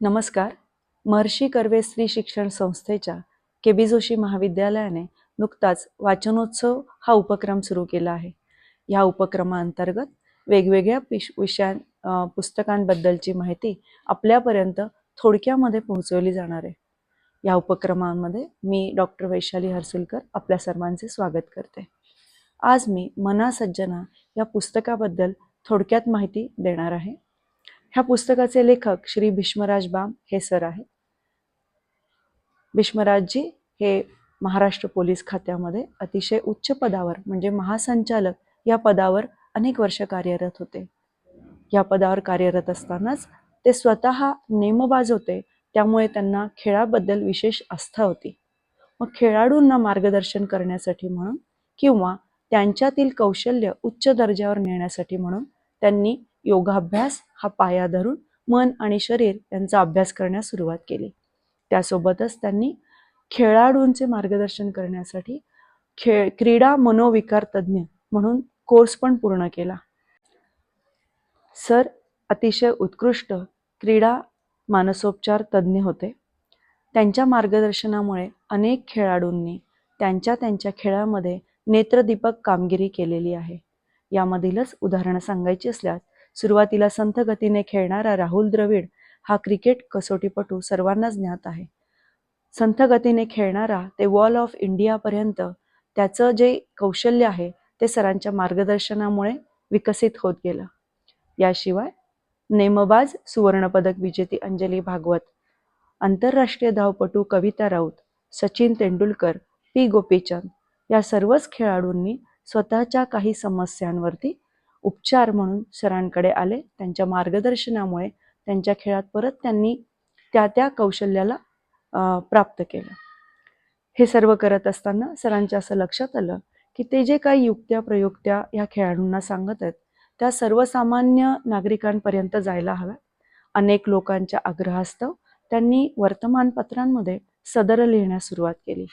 नमस्कार. महर्षी कर्वे स्त्री शिक्षण संस्थेच्या के बी जोशी महाविद्यालयाने नुकताच वाचनोत्सव हा उपक्रम सुरू केला आहे. ह्या उपक्रमाअंतर्गत वेगवेगळ्या पिश विषयां पुस्तकांबद्दलची माहिती आपल्यापर्यंत थोडक्यामध्ये पोहोचवली जाणार आहे. या उपक्रमांमध्ये मी डॉक्टर वैशाली हर्सुलकर आपल्या सर्वांचे स्वागत करते. आज मी मना सज्जना या पुस्तकाबद्दल थोडक्यात माहिती देणार आहे. ह्या पुस्तकाचे लेखक श्री भीष्मराज बाम हे सर आहेत. भीष्मराजजी हे महाराष्ट्र पोलीस खात्यामध्ये अतिशय उच्च पदावर म्हणजे महासंचालक या पदावर अनेक वर्ष कार्यरत होते. या पदावर कार्यरत असतानाच ते स्वतः नेमबाज होते. त्यामुळे त्यांना खेळाबद्दल विशेष आस्था होती. मग खेळाडूंना मार्गदर्शन करण्यासाठी म्हणून किंवा त्यांच्यातील कौशल्य उच्च दर्जावर नेण्यासाठी म्हणून त्यांनी योगाभ्यास हा पाया धरून मन आणि शरीर यांचा अभ्यास करण्यास सुरुवात केली. त्यासोबतच त्यांनी खेळाडूंचे मार्गदर्शन करण्यासाठी खेळ क्रीडा मनोविकार तज्ज्ञ म्हणून कोर्स पण पूर्ण केला. सर अतिशय उत्कृष्ट क्रीडा मानसोपचार तज्ज्ञ होते. त्यांच्या मार्गदर्शनामुळे अनेक खेळाडूंनी त्यांच्या त्यांच्या खेळामध्ये नेत्रदीपक कामगिरी केलेली आहे. यामधीलच उदाहरणं सांगायची असल्यास सुरुवातीला संथ गतीने खेळणारा राहुल द्रविड हा क्रिकेट कसोटीपटू सर्वांनाच ज्ञात आहे. संथ गतीने खेळणारा ते वॉल ऑफ इंडियापर्यंत त्याचं जे कौशल्य आहे ते सरांच्या मार्गदर्शनामुळे विकसित होत गेलं. याशिवाय नेमबाज सुवर्णपदक विजेती अंजली भागवत आंतरराष्ट्रीय धावपटू कविता राऊत सचिन तेंडुलकर पी गोपीचंद या सर्वच खेळाडूंनी स्वतःच्या काही समस्यांवरती उपचार म्हणून सरांकडे आले. त्यांच्या मार्गदर्शनामुळे त्यांच्या खेळात परत त्यांनी त्या त्या कौशल्याला प्राप्त केलं. हे सर्व करत असताना सरांच्या असं लक्षात आलं की ते जे काही युक्त्या प्रयुक्त्या या खेळाडूंना सांगत आहेत त्या सर्वसामान्य नागरिकांपर्यंत जायला हव्या अनेक लोकांच्या आग्रहास्तव त्यांनी वर्तमानपत्रांमध्ये सदर लिहिण्यास सुरुवात केली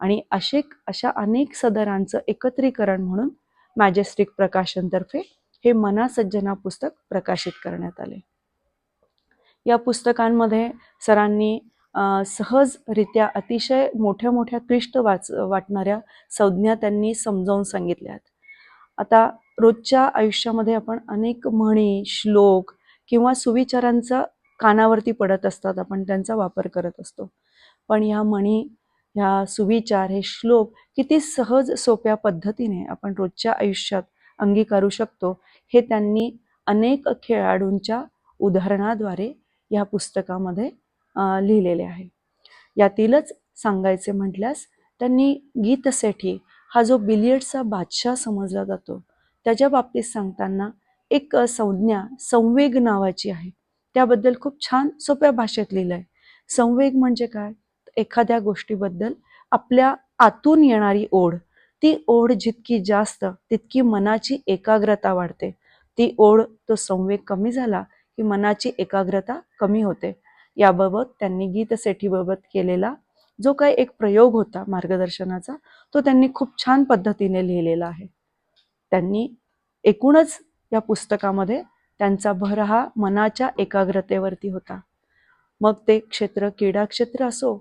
आणि असे अशा अनेक सदरांचं एकत्रीकरण म्हणून मॅजेस्टिक प्रकाशनतर्फे हे मना सज्जना पुस्तक प्रकाशित करण्यात आले. या पुस्तकांमध्ये सरांनी सहजरित्या अतिशय मोठ्या मोठ्या क्लिष्ट वाच वाटणाऱ्या संज्ञा त्यांनी समजावून सांगितल्या आहेत आता रोजच्या आयुष्यामध्ये आपण अनेक म्हणी श्लोक किंवा सुविचारांचा कानावरती पडत असतात आपण त्यांचा वापर करत असतो. पण ह्या म्हणी ह्या सुविचार हे श्लोक किती सहज सोप्या पद्धतीने आपण रोजच्या आयुष्यात अंगीकारू शकतो. हे त्यांनी अनेक खेळाडूंच्या उदाहरणाद्वारे या पुस्तकामध्ये लिहिलेले आहे. यातीलच सांगायचे म्हटल्यास त्यांनी गीतसेठी हा जो बिलियर्डचा बादशाह समजला जातो त्याच्या बाबतीत सांगताना एक संज्ञा संवेग नावाची आहे. त्याबद्दल खूप छान सोप्या भाषेत लिहिलं आहे संवेग म्हणजे काय? एखाद्या गोष्टीबद्दल आपल्या आतून येणारी ओढ ती ओढ जितकी जास्त तितकी मनाची एकाग्रता वाढते. ती ओढ तो संवेग कमी झाला की मनाची एकाग्रता कमी होते. याबाबत त्यांनी गीतसेठीबाबत केलेला जो काही एक प्रयोग होता मार्गदर्शनाचा तो त्यांनी खूप छान पद्धतीने लिहिलेला आहे. त्यांनी एकूणच या पुस्तकामध्ये त्यांचा भर हा मनाच्या एकाग्रतेवरती होता. मग ते क्षेत्र क्रीडा क्षेत्र असो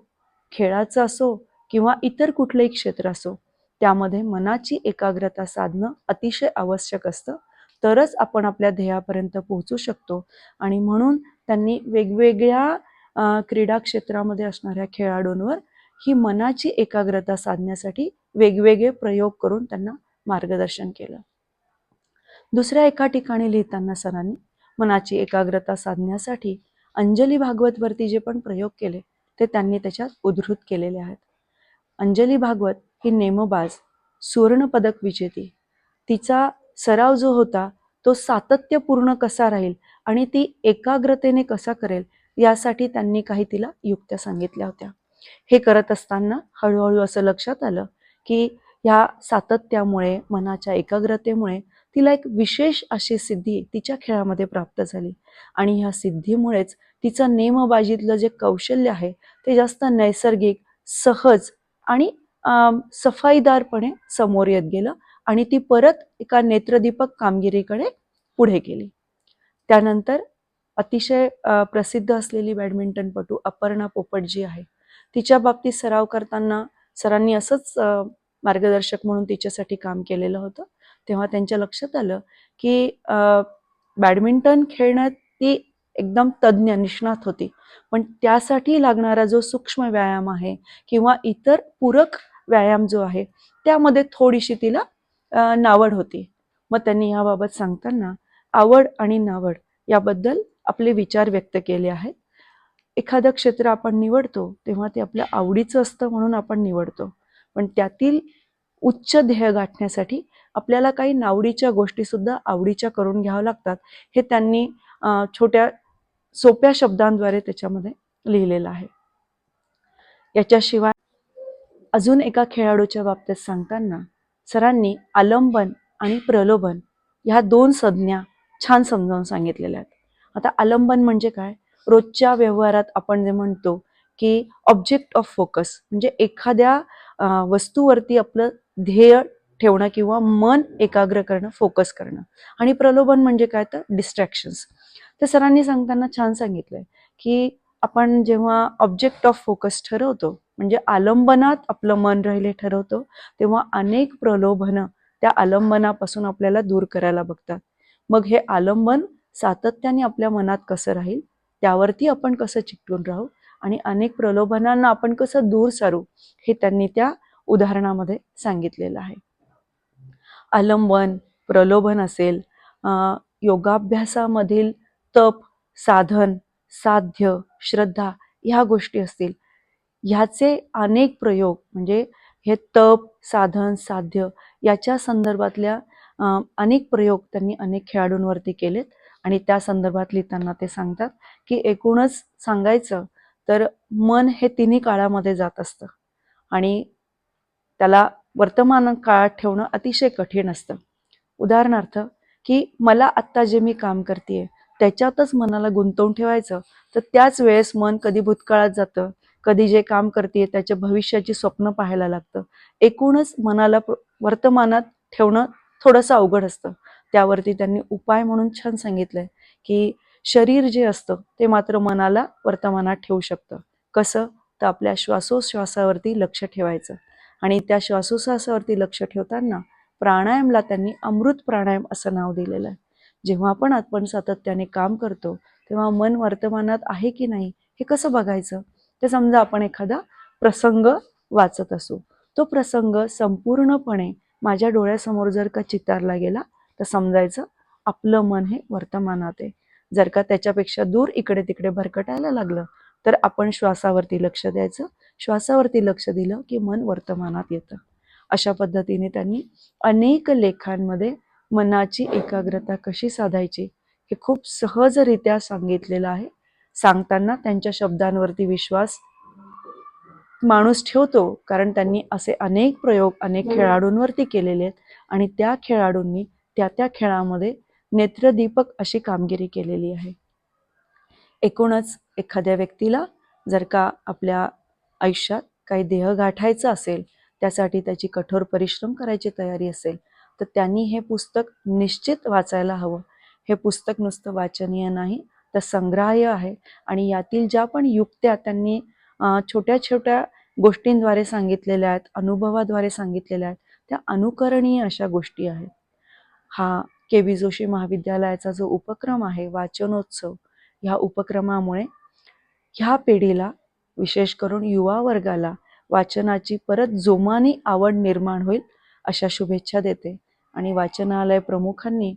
खेळाचं असो किंवा इतर कुठलंही क्षेत्र असो त्यामध्ये मनाची एकाग्रता साधणं अतिशय आवश्यक असतं. तरच आपण आपल्या ध्येयापर्यंत पोहोचू शकतो. आणि म्हणून त्यांनी वेगवेगळ्या क्रीडा क्षेत्रामध्ये असणाऱ्या खेळाडूंवर ही मनाची एकाग्रता साधण्यासाठी वेगवेगळे प्रयोग करून त्यांना मार्गदर्शन केलं. दुसऱ्या एका ठिकाणी लिहिताना सरांनी मनाची एकाग्रता साधण्यासाठी अंजली भागवतवरती जे पण प्रयोग केले ते त्यांनी त्याच्यात उद्धृत केलेले आहेत. अंजली भागवत ही नेमबाज सुवर्णपदक विजेती. तिचा सराव जो होता तो सातत्यपूर्ण कसा राहील आणि ती एकाग्रतेने कसा करेल यासाठी त्यांनी काही तिला युक्त्या सांगितल्या होत्या. हे करत असताना हळूहळू असं लक्षात आलं की ह्या सातत्यामुळे मनाच्या एकाग्रतेमुळे तिला एक विशेष अशी सिद्धी तिच्या खेळामध्ये प्राप्त झाली. आणि ह्या सिद्धीमुळेच तिचं नेमबाजीतलं जे कौशल्य आहे ते जास्त नैसर्गिक सहज आणि सफाईदारपणे समोर येत गेलं आणि ती परत एका नेत्रदीपक कामगिरीकडे पुढे गेली. त्यानंतर अतिशय प्रसिद्ध असलेली बॅडमिंटनपटू अपर्णा पोपट जी आहे. तिच्या बाबतीत सराव करताना सरांनी असंच मार्गदर्शक म्हणून तिच्यासाठी काम केलेलं होतं. तेव्हा त्यांच्या लक्षात आलं की बॅडमिंटन खेळण्यात ती एकदम तज्ज्ञ निष्णात होती. पण त्यासाठी लागणारा जो सूक्ष्म व्यायाम आहे किंवा इतर पूरक व्यायाम जो आहे त्यामध्ये थोडीशी तिला नावड होती. मग त्यांनी याबाबत सांगताना आवड आणि नावड याबद्दल आपले विचार व्यक्त केले आहेत. एखादं क्षेत्र आपण निवडतो तेव्हा ते आपल्या आवडीचं असतं म्हणून आपण निवडतो. पण त्यातील उच्च ध्येय गाठण्यासाठी आपल्याला काही नावडीच्या गोष्टी सुद्धा आवडीच्या करून घ्याव्या लागतात. हे त्यांनी छोट्या सोप्या शब्दांद्वारे त्याच्यामध्ये लिहिलेलं आहे. याच्याशिवाय अजून एका खेळाडूच्या बाबतीत सांगताना सरांनी आलंबन आणि प्रलोभन ह्या दोन संज्ञा छान समजावून सांगितलेल्या आहेत. आता आलंबन म्हणजे काय? रोजच्या व्यवहारात आपण जे म्हणतो की ऑब्जेक्ट ऑफ फोकस म्हणजे एखाद्या वस्तूवरती आपलं ध्येय ठेवणं किंवा मन एकाग्र करणं फोकस करणं. आणि प्रलोभन म्हणजे काय? तर डिस्ट्रॅक्शन्स तर सरांनी सांगताना छान सांगितलंय की आपण जेव्हा ऑब्जेक्ट ऑफ फोकस ठरवतो म्हणजे आलंबनात आपलं मन राहिले ठरवतो तेव्हा अनेक प्रलोभनं त्या आलंबनापासून आपल्याला दूर करायला बघतात. मग हे आलंबन सातत्याने आपल्या मनात कसं राहील त्यावरती आपण कसं चिकटून राहू आणि अनेक प्रलोभनांना आपण कसं दूर सारू हे त्यांनी त्या उदाहरणामध्ये सांगितलेलं आहे. आलंबन प्रलोभन असेल योगाभ्यासामधील तप साधन साध्य श्रद्धा ह्या गोष्टी असतील ह्याचे अनेक प्रयोग म्हणजे हे तप साधन साध्य याच्या संदर्भातल्या अनेक प्रयोग त्यांनी अनेक खेळाडूंवरती केलेत. आणि त्या संदर्भात लिहिताना ते सांगतात की एकूणच सांगायचं तर मन हे तिन्ही काळामध्ये जात असतं. आणि त्याला वर्तमान काळात ठेवणं अतिशय कठीण असतं. उदाहरणार्थ की मला आत्ता जे मी काम करते त्याच्यातच मनाला गुंतवून ठेवायचं तर त्याच वेळेस मन कधी भूतकाळात जातं? कधी जे काम करते त्याच्या भविष्याची स्वप्न पाहायला लागतं. एकूणच मनाला वर्तमानात ठेवणं थोडंसं अवघड असतं. त्यावरती त्यांनी उपाय म्हणून छान सांगितलंय की शरीर जे असतं ते मात्र मनाला वर्तमानात ठेवू शकतं. कसं? तर आपल्या श्वासोश्वासावरती लक्ष ठेवायचं. आणि त्या श्वासोश्वासावरती लक्ष ठेवताना प्राणायामला त्यांनी अमृत प्राणायाम असं नाव दिलेलं आहे. जेव्हा आपण आपण सातत्याने काम करतो तेव्हा मन वर्तमानात आहे की नाही हे कसं बघायचं? ते समजा आपण एखादा प्रसंग वाचत असू तो प्रसंग संपूर्णपणे माझ्या डोळ्यासमोर जर का चितारला गेला तर समजायचं आपलं मन हे वर्तमानात आहे. जर का त्याच्यापेक्षा दूर इकडे तिकडे भरकटायला लागलं तर आपण श्वासावरती लक्ष द्यायचं. श्वासावरती लक्ष दिलं की मन वर्तमानात येतं. अशा पद्धतीने त्यांनी अनेक लेखांमध्ये मनाची एकाग्रता कशी साधायची हे खूप सहजरित्या सांगितलेलं आहे. सांगताना त्यांच्या शब्दांवरती विश्वास माणूस ठेवतो कारण त्यांनी असे अनेक प्रयोग अनेक खेळाडूंवरती केलेले आहेत. आणि त्या खेळाडूंनी त्या त्या खेळामध्ये नेत्रदीपक अशी कामगिरी केलेली आहे. एकूणच एखाद्या व्यक्तीला जर का आपल्या आयुष्यात काही देह गाठायचं असेल त्यासाठी त्याची कठोर परिश्रम करायची तयारी असेल तर त्यांनी हे पुस्तक निश्चित वाचायला हवं. हे पुस्तक नुसतं वाचनीय नाही तर संग्राह्य आहे. आणि यातील ज्या पण युक्त्या त्यांनी छोट्या छोट्या गोष्टींद्वारे सांगितलेल्या आहेत अनुभवाद्वारे सांगितलेल्या आहेत त्या अनुकरणीय अशा गोष्टी आहेत. हा के वि जोशी महाविद्यालयाचा जो उपक्रम आहे वाचनोत्सव ह्या उपक्रमामुळे ह्या पिढीला विशेष करून युवा वर्गाला वाचनाची परत जोमानी आवड निर्माण होईल अशा शुभेच्छा देते. आणि वाचनालय प्रमुखांनी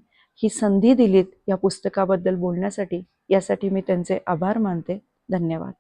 ही संधी दिलीत या पुस्तकाबद्दल बोलण्यासाठी. यासाठी मी त्यांचे आभार मानते. धन्यवाद.